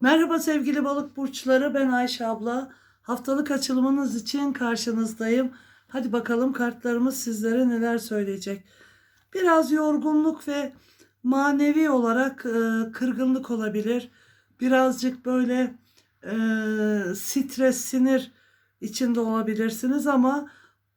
Merhaba sevgili balık burçları ben Ayşe abla. Haftalık açılımınız için karşınızdayım. Hadi bakalım kartlarımız sizlere neler söyleyecek. Biraz yorgunluk ve manevi olarak e, kırgınlık olabilir. Birazcık böyle e, stres, sinir içinde olabilirsiniz ama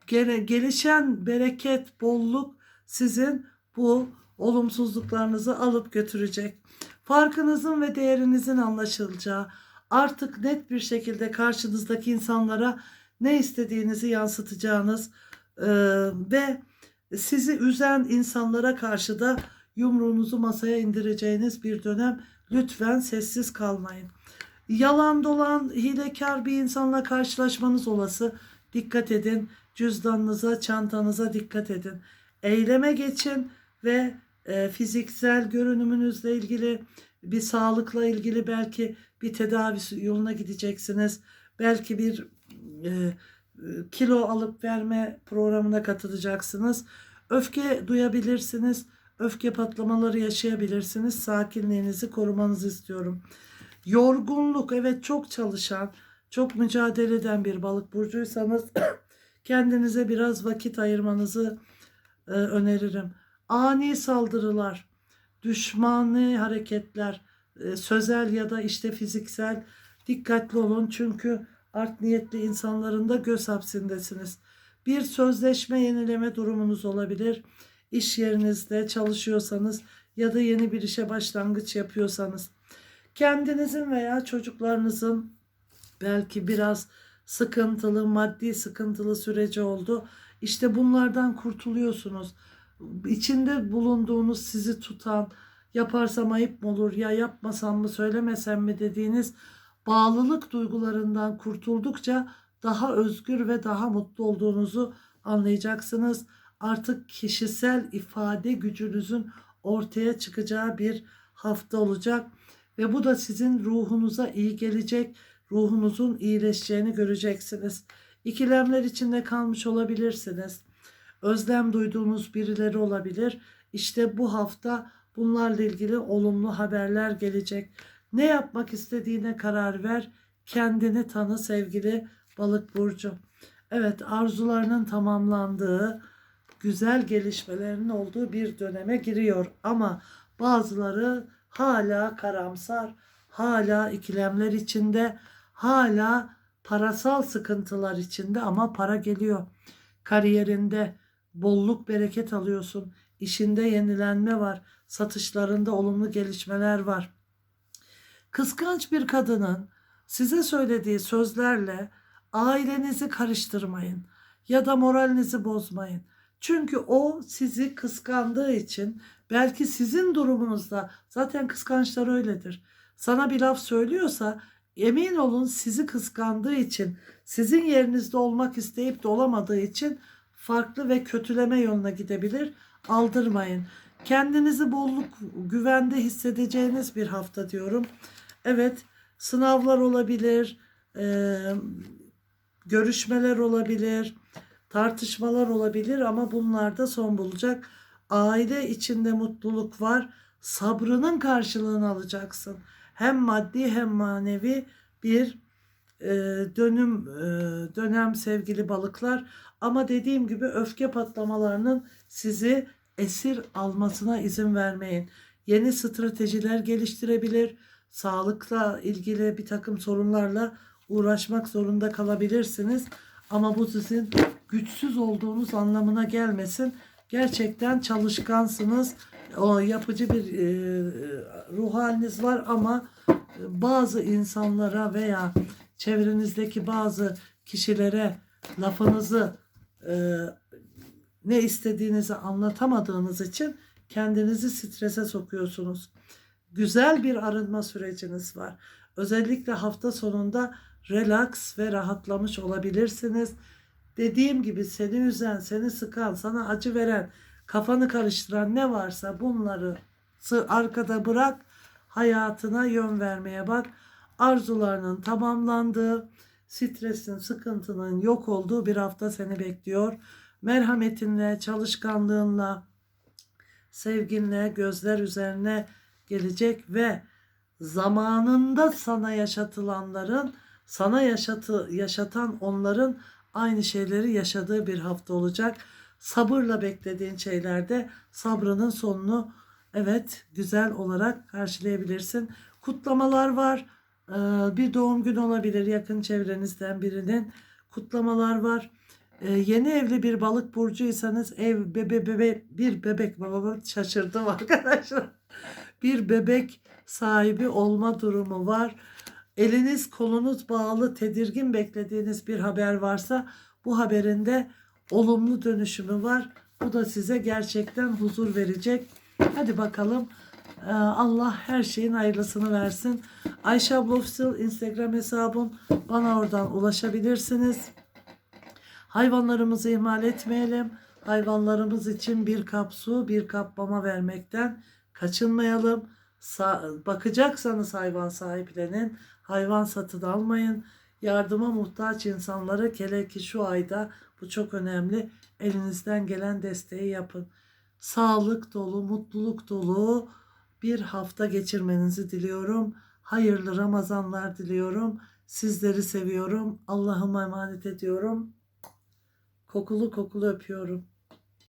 gele, gelişen bereket, bolluk sizin bu olumsuzluklarınızı alıp götürecek. Farkınızın ve değerinizin anlaşılacağı, artık net bir şekilde karşınızdaki insanlara ne istediğinizi yansıtacağınız e, ve sizi üzen insanlara karşı da yumruğunuzu masaya indireceğiniz bir dönem. Lütfen sessiz kalmayın. Yalan dolan, hilekar bir insanla karşılaşmanız olası. Dikkat edin. Cüzdanınıza, çantanıza dikkat edin. Eyleme geçin ve e, fiziksel görünümünüzle ilgili bir sağlıkla ilgili belki bir tedavi yoluna gideceksiniz. Belki bir e, kilo alıp verme programına katılacaksınız. Öfke duyabilirsiniz. Öfke patlamaları yaşayabilirsiniz. Sakinliğinizi korumanızı istiyorum. Yorgunluk evet çok çalışan, çok mücadele eden bir balık burcuysanız kendinize biraz vakit ayırmanızı e, öneririm. Ani saldırılar, düşmanlı hareketler, e, sözel ya da işte fiziksel dikkatli olun çünkü art niyetli insanların da göz hapsindesiniz. Bir sözleşme yenileme durumunuz olabilir. İş yerinizde çalışıyorsanız ya da yeni bir işe başlangıç yapıyorsanız kendinizin veya çocuklarınızın belki biraz sıkıntılı, maddi sıkıntılı süreci oldu. İşte bunlardan kurtuluyorsunuz. İçinde bulunduğunuz sizi tutan, yaparsam ayıp mı olur ya yapmasam mı söylemesem mi dediğiniz bağlılık duygularından kurtuldukça daha özgür ve daha mutlu olduğunuzu anlayacaksınız. Artık kişisel ifade gücünüzün ortaya çıkacağı bir hafta olacak ve bu da sizin ruhunuza iyi gelecek. Ruhunuzun iyileşeceğini göreceksiniz. İkilemler içinde kalmış olabilirsiniz. Özlem duyduğunuz birileri olabilir. İşte bu hafta bunlarla ilgili olumlu haberler gelecek. Ne yapmak istediğine karar ver. Kendini tanı sevgili balık burcu. Evet arzularının tamamlandığı, güzel gelişmelerin olduğu bir döneme giriyor. Ama bazıları hala karamsar, hala ikilemler içinde, hala parasal sıkıntılar içinde ama para geliyor. Kariyerinde bolluk bereket alıyorsun. İşinde yenilenme var. Satışlarında olumlu gelişmeler var. Kıskanç bir kadının size söylediği sözlerle ailenizi karıştırmayın ya da moralinizi bozmayın. Çünkü o sizi kıskandığı için belki sizin durumunuzda zaten kıskançlar öyledir. Sana bir laf söylüyorsa emin olun sizi kıskandığı için, sizin yerinizde olmak isteyip de olamadığı için farklı ve kötüleme yoluna gidebilir. Aldırmayın. Kendinizi bolluk, güvende hissedeceğiniz bir hafta diyorum. Evet, sınavlar olabilir, e, görüşmeler olabilir, tartışmalar olabilir ama bunlarda son bulacak. Aile içinde mutluluk var. Sabrının karşılığını alacaksın. Hem maddi hem manevi bir dönüm dönem sevgili balıklar. Ama dediğim gibi öfke patlamalarının sizi esir almasına izin vermeyin. Yeni stratejiler geliştirebilir. Sağlıkla ilgili bir takım sorunlarla uğraşmak zorunda kalabilirsiniz. Ama bu sizin güçsüz olduğunuz anlamına gelmesin. Gerçekten çalışkansınız. O yapıcı bir ruh haliniz var ama bazı insanlara veya çevrenizdeki bazı kişilere lafınızı e, ne istediğinizi anlatamadığınız için kendinizi strese sokuyorsunuz. Güzel bir arınma süreciniz var. Özellikle hafta sonunda relax ve rahatlamış olabilirsiniz. Dediğim gibi seni üzen, seni sıkan, sana acı veren, kafanı karıştıran ne varsa bunları arkada bırak, hayatına yön vermeye bak. Arzularının tamamlandığı, stresin, sıkıntının yok olduğu bir hafta seni bekliyor. Merhametinle, çalışkanlığınla, sevginle gözler üzerine gelecek ve zamanında sana yaşatılanların sana yaşatı, yaşatan onların aynı şeyleri yaşadığı bir hafta olacak. Sabırla beklediğin şeylerde sabrının sonunu evet güzel olarak karşılayabilirsin. Kutlamalar var. Ee, bir doğum günü olabilir yakın çevrenizden birinin. Kutlamalar var. Ee, yeni evli bir balık burcuysanız ev bebe bebe bir bebek baba şaşırdım arkadaşlar. Bir bebek sahibi olma durumu var. Eliniz kolunuz bağlı tedirgin beklediğiniz bir haber varsa bu haberin de olumlu dönüşümü var. Bu da size gerçekten huzur verecek. Hadi bakalım. Ee, Allah her şeyin hayırlısını versin. Ayşe abla Official Instagram hesabım. Bana oradan ulaşabilirsiniz. Hayvanlarımızı ihmal etmeyelim. Hayvanlarımız için bir kap su, bir kap mama vermekten kaçınmayalım. Sa- bakacaksanız hayvan sahiplenin. Hayvan satın almayın. Yardıma muhtaç insanlara kele ki şu ayda bu çok önemli. Elinizden gelen desteği yapın. Sağlık dolu, mutluluk dolu bir hafta geçirmenizi diliyorum. Hayırlı Ramazanlar diliyorum. Sizleri seviyorum. Allah'ıma emanet ediyorum. Kokulu kokulu öpüyorum.